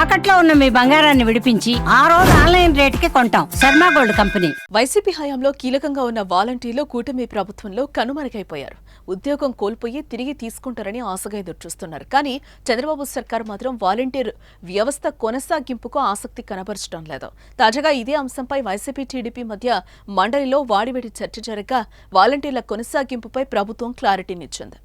తాకట్లో ఉన్న మీ బంగారాన్ని విడిపించి ఆ రోజు ఆన్లైన్ రేటుకి కొంటాం. Sharma gold company. వైసీపీ హయాంలో కీలకంగా ఉన్న వాలంటీర్లు కూటమి ప్రభుత్వంలో కనుమరుగైపోయారు. ఉద్యోగం కోల్పోయి తిరిగి తీసుకుంటారని ఆశగా ఎదురుచూస్తున్నారు. కానీ చంద్రబాబు సర్కార్ మాత్రం వాలంటీర్ వ్యవస్థ కొనసాగింపుకు ఆసక్తి కనబరచడం లేదు. తాజాగా ఇదే అంశంపై వైసీపీ టీడీపీ మధ్య మండలిలో వాడివేడి చర్చ జరగగా వాలంటీర్ల కొనసాగింపుపై ప్రభుత్వం క్లారిటీనిచ్చింది.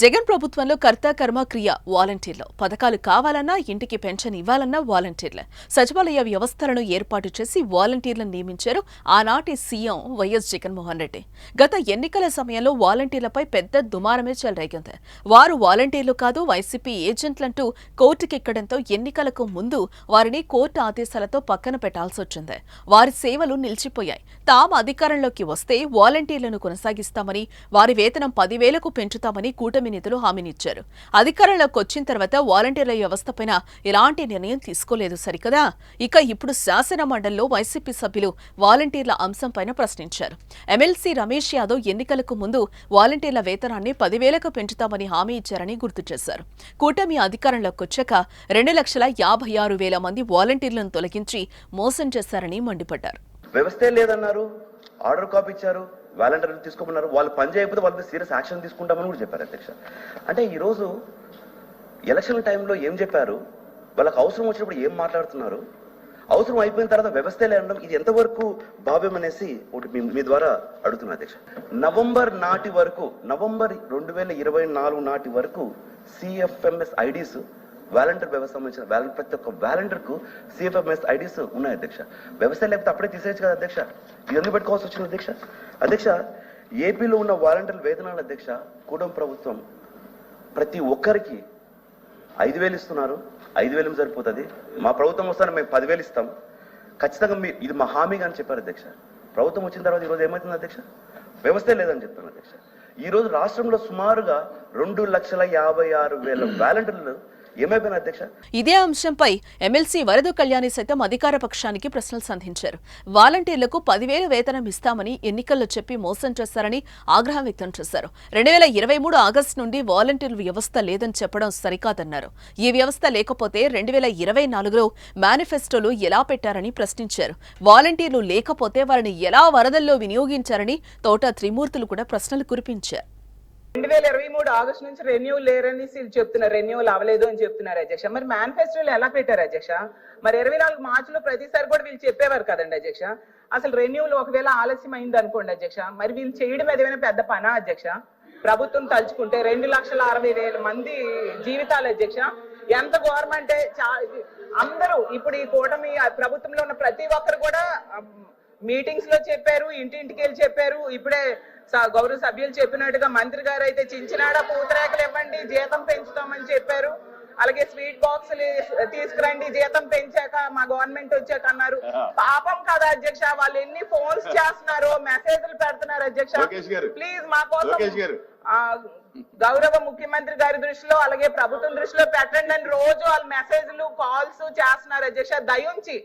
జగన్ ప్రభుత్వంలో కర్త కర్మ క్రియ వాలంటీర్లు. పథకాలు కావాలన్నా ఇంటికి పెన్షన్ ఇవ్వాలన్నా వాలంటీర్లు. సచివాలయ వ్యవస్థలను ఏర్పాటు చేసి వాలంటీర్లను నియమించారు ఆనాటి సీఎం వైఎస్ జగన్మోహన్ రెడ్డి. గత ఎన్నికల సమయంలో వాలంటీర్లపై పెద్ద దుమారమే చెలరేగింది. వారు వాలంటీర్లు కాదు వైసీపీ ఏజెంట్లంటూ కోర్టుకెక్కడంతో ఎన్నికలకు ముందు వారిని కోర్టు ఆదేశాలతో పక్కన పెట్టాల్సి వచ్చింది వారి సేవలు నిలిచిపోయాయి. తాము అధికారంలోకి వస్తే వాలంటీర్లను కొనసాగిస్తామని వారి వేతనం పదివేలకు పెంచుతామని కూటమి నేతలు హామీనిచ్చారు అధికారంలోకి వచ్చిన తర్వాత వాలంటీర్ల వ్యవస్థపైన ఎలాంటి నిర్ణయం తీసుకోలేదు సరికదా? ఇక ఇప్పుడు శాసన మండలిలో వైసీపీ సభ్యులు వాలంటీర్ల అంశంపైన ప్రశ్నించారు. ఎమ్మెల్సీ రమేష్ యాదవ్ ఎన్నికలకు ముందు వాలంటీర్ల వేతనాన్ని పదివేలకు పెంచుతామని హామీ ఇచ్చారని గుర్తు చేశారు. కూటమి అధికారంలోకి వచ్చాక రెండు లక్షల యాభై ఆరు వేల మంది వాలంటీర్లను తొలగించి మోసం చేశారని మండిపడ్డారు. వ్యవస్థే లేదన్నారు. ఆర్డర్ కాపీ ఇచ్చారు. వాలంటీర్లు తీసుకోమన్నారు. వాళ్ళు పని చేయకపోతే వాళ్ళ సీరియస్ యాక్షన్ తీసుకుంటామని కూడా చెప్పారు అధ్యక్ష. అంటే ఈరోజు ఎలక్షన్ టైంలో ఏం చెప్పారు? వాళ్ళకి అవసరం వచ్చినప్పుడు ఏం మాట్లాడుతున్నారు? అవసరం అయిపోయిన తర్వాత వ్యవస్థ లేనడం ఇది ఎంతవరకు భావ్యం అనేసి ఒకటి మీ- మీ ద్వారా అడుగుతున్నా అధ్యక్ష. నవంబర్ నాటి వరకు నవంబర్ రెండు వేల ఇరవై నాలుగు నాటి వరకు సిఎఫ్ఎంఎస్ ఐడీస్ వాలంటీర్ వ్యవస్థ సంబంధించిన వాలంటీర్ ప్రతి ఒక్క వాలంటీర్కు సిఎఫ్ఎంఎస్ ఐడీస్ ఉన్నాయి అధ్యక్ష. వ్యవస్థ లేకపోతే అప్పుడే తీసేయచ్చు కదా అధ్యక్ష. ఇవన్నీ పెట్టుకోవాల్సి వచ్చింది అధ్యక్ష. అధ్యక్ష ఏపీలో ఉన్న వాలంటీర్ వేతనాల అధ్యక్ష కూడం ప్రభుత్వం ప్రతి ఒక్కరికి ఐదు వేలు ఇస్తున్నారు. ఐదు వేలు సరిపోతుంది? మా ప్రభుత్వం వస్తానే మేము పదివేలు ఇస్తాం. ఖచ్చితంగా మీ ఇది మా హామీగా అని చెప్పారు అధ్యక్ష. ప్రభుత్వం వచ్చిన తర్వాత ఈరోజు ఏమవుతుంది అధ్యక్ష? వ్యవస్థ లేదని చెప్తున్నారు అధ్యక్ష. ఈరోజు రాష్ట్రంలో సుమారుగా రెండు లక్షల యాభై ఆరు వేల వాలంటీర్లు ఇదే అంశంపై ఎమ్మెల్సీ వరద కళ్యాణి సైతం అధికార పక్షానికి ప్రశ్నలు సంధించారు. వాలంటీర్లకు పదివేల వేతనం ఇస్తామని ఎన్నికల్లో చెప్పి మోసం చేశారని ఆగ్రహం వ్యక్తం చేశారు. రెండు వేల ఇరవై మూడు ఆగస్టు నుండి వాలంటీర్ వ్యవస్థ లేదని చెప్పడం సరికాదన్నారు. ఈ వ్యవస్థ లేకపోతే రెండు వేల ఇరవై నాలుగులో మేనిఫెస్టోలు ఎలా పెట్టారని ప్రశ్నించారు. వాలంటీర్లు లేకపోతే వారిని ఎలా వరదల్లో వినియోగించారని తోట త్రిమూర్తులు కూడా ప్రశ్నలు కురిపించారు. రెండు వేల ఇరవై మూడు ఆగస్టు నుంచి రెన్యూ లేరని వీళ్ళు చెప్తున్నారు రెన్యూల్ అవ్వలేదు అని చెప్తున్నారు అధ్యక్ష మరి మేనిఫెస్టోలు ఎలా పెట్టారు అధ్యక్ష మరి ఇరవై నాలుగు మార్చిలో ప్రతిసారి కూడా వీళ్ళు చెప్పేవారు కదండి అధ్యక్ష అసలు రెన్యూల్ ఒకవేళ ఆలస్యం అయింది అనుకోండి అధ్యక్ష మరి వీళ్ళు చేయడం ఏదైనా పెద్ద పనా అధ్యక్ష ప్రభుత్వం తలుచుకుంటే రెండు లక్షల అరవై వేల మంది జీవితాలు అధ్యక్ష ఎంత గవర్నమెంట్ అందరూ ఇప్పుడు ఈ కూటమి ప్రభుత్వంలో ఉన్న ప్రతి ఒక్కరు కూడా మీటింగ్స్లో చెప్పారు ఇంటింటికి వెళ్ళి చెప్పారు. ఇప్పుడే గౌరవ సభ్యులు చెప్పినట్టుగా మంత్రి గారు అయితే చించినాడ పూతరేకలు ఇవ్వండి జీతం పెంచుతామని చెప్పారు. అలాగే స్వీట్ బాక్సులు తీసుకురండి జీతం పెంచాక మా గవర్నమెంట్ వచ్చాక అన్నారు. పాపం కదా అధ్యక్ష వాళ్ళు ఎన్ని ఫోన్స్ చేస్తున్నారు మెసేజ్లు పెడుతున్నారు అధ్యక్ష. ప్లీజ్ మా కోసం గౌరవ ముఖ్యమంత్రి గారి దృష్టిలో అలాగే ప్రభుత్వం దృష్టిలో పెట్టండి అని రోజు వాళ్ళ మెసేజ్లు కాల్స్ చేస్తున్నారు అధ్యక్ష. దయుంచి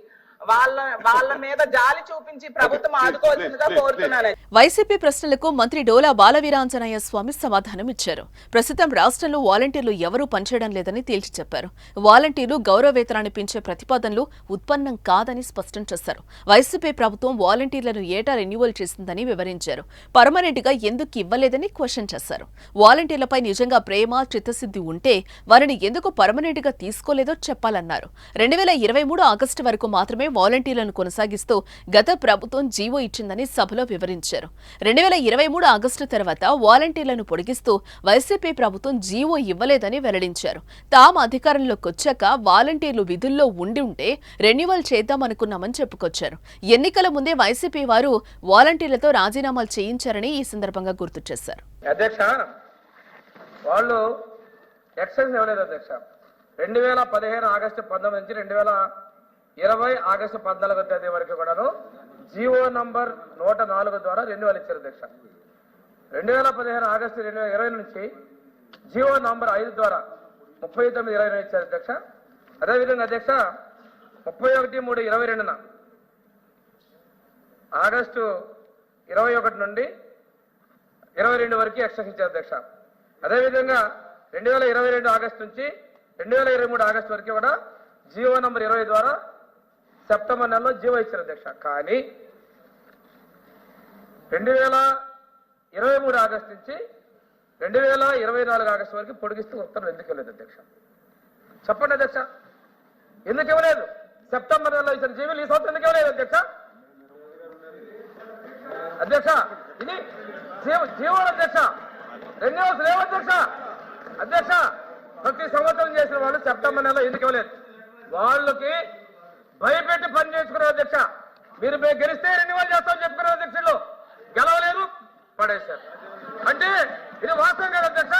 వాళ్ళ వాళ్ళ మీద జాలి చూపించి ప్రభుత్వం ఆదుకోవాల్సిందిగా కోరుతున్నాను. వైసీపీ ప్రశ్నలకు మంత్రి డోలా బాలవీరాంజనేయ స్వామి సమాధానం ఇచ్చారు. ప్రస్తుతం రాష్ట్రంలో వాలంటీర్లు ఎవరూ పనిచేయడం లేదని తేల్చి చెప్పారు. వాలంటీర్లు గౌరవ వేతనాన్ని పెంచే ప్రతిపాదనలు ఉత్పన్నం కాదని స్పష్టం చేశారు. వైసీపీ ప్రభుత్వం వాలంటీర్లను ఏటా రెన్యువల్ చేసిందని వివరించారు. పర్మనెంట్గా ఎందుకు ఇవ్వలేదని క్వశ్చన్ చేశారు. వాలంటీర్లపై నిజంగా ప్రేమ చిత్తశుద్ధి ఉంటే వారిని ఎందుకు పర్మనెంట్గా తీసుకోలేదో చెప్పాలన్నారు. రెండు వేల ఇరవై మూడు ఆగస్టు వరకు మాత్రమే వాలంటీర్లను కొనసాగిస్తూ గత ప్రభుత్వం జీవో ఇచ్చిందని సభలో వివరించారు. రెండు వేల ఇరవై మూడు ఆగస్టు తర్వాత వాలంటీర్లను పొడిగిస్తూ వైసీపీ ప్రభుత్వం జీవో ఇవ్వలేదని వెల్లడించారు. తాము అధికారంలోకి వచ్చాక వాలంటీర్లు విధుల్లో ఉండి ఉంటే రెన్యువల్ చేద్దామనుకున్నామని చెప్పుకొచ్చారు. ఎన్నికల ముందే వైసీపీ వారు వాలంటీర్లతో రాజీనామాలు చేయించారని ఈ సందర్భంగా గుర్తు చేశారు. వాళ్ళు ఎక్సైజ్ ఇవ్వలేదు అధ్యక్ష. రెండు వేల పదిహేను ఆగస్టు పంతొమ్మిది నుంచి రెండు వేల ఇరవై ఆగస్టు పద్నాలుగో తేదీ వరకు కూడాను జీవో నంబర్ నూట నాలుగు ద్వారా రెన్యువల్ ఇచ్చారు అధ్యక్ష రెండు వేల పదిహేను ఆగస్టు రెండు వేల ఇరవై నుంచి జీవో నంబర్ ఐదు ద్వారా ముప్పై తొమ్మిది ఇరవై రెండు ఇచ్చారు అధ్యక్ష అదేవిధంగా అధ్యక్ష ముప్పై ఒకటి మూడు ఇరవై రెండున ఆగస్టు ఇరవై ఒకటి నుండి ఇరవై రెండు వరకు ఎక్స్టెన్షన్ ఇచ్చారు అధ్యక్ష అదేవిధంగా రెండు వేల ఇరవై రెండు ఆగస్టు నుంచి రెండు వేల ఇరవై మూడు ఆగస్టు వరకు కూడా జీవో నంబర్ ఇరవై ద్వారా సెప్టెంబర్ నెలలో జీవ ఇచ్చారు అధ్యక్ష. కానీ రెండు వేల ఇరవై మూడు ఆగస్టు నుంచి రెండు వేల ఇరవై నాలుగు ఆగస్టు వరకు పొడిగిస్తూ ఉత్తర్వులు ఎందుకు ఇవ్వలేదు అధ్యక్ష? చెప్పండి అధ్యక్ష. ఎందుకు ఇవ్వలేదు? సెప్టెంబర్ నెలలో ఇచ్చిన జీవీలు ఈ సంవత్సరం ఎందుకు ఇవ్వలేదు అధ్యక్ష? అధ్యక్ష ఇది జీవ జీవోలు అధ్యక్ష. రెన్యూస్ లేవు అధ్యక్ష. అధ్యక్ష ప్రతి సంవత్సరం చేసిన వాళ్ళు సెప్టెంబర్ నెలలో ఎందుకు ఇవ్వలేదు? వాళ్ళకి భయపెట్టి పని చేసుకున్నారు అధ్యక్ష. మీరు మేము గెలిస్తే రెన్యువల్ చేస్తామని చెప్పుకున్నారు అధ్యక్షులు. గెలవలేదు పడేశారు. అంటే ఇది వాస్తవం కదా అధ్యక్ష?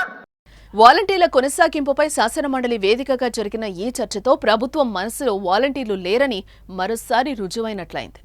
వాలంటీర్ల కొనసాగింపుపై శాసనమండలి వేదికగా జరిగిన ఈ చర్చతో ప్రభుత్వం మనసులో వాలంటీర్లు లేరని మరోసారి రుజువైనట్లయింది.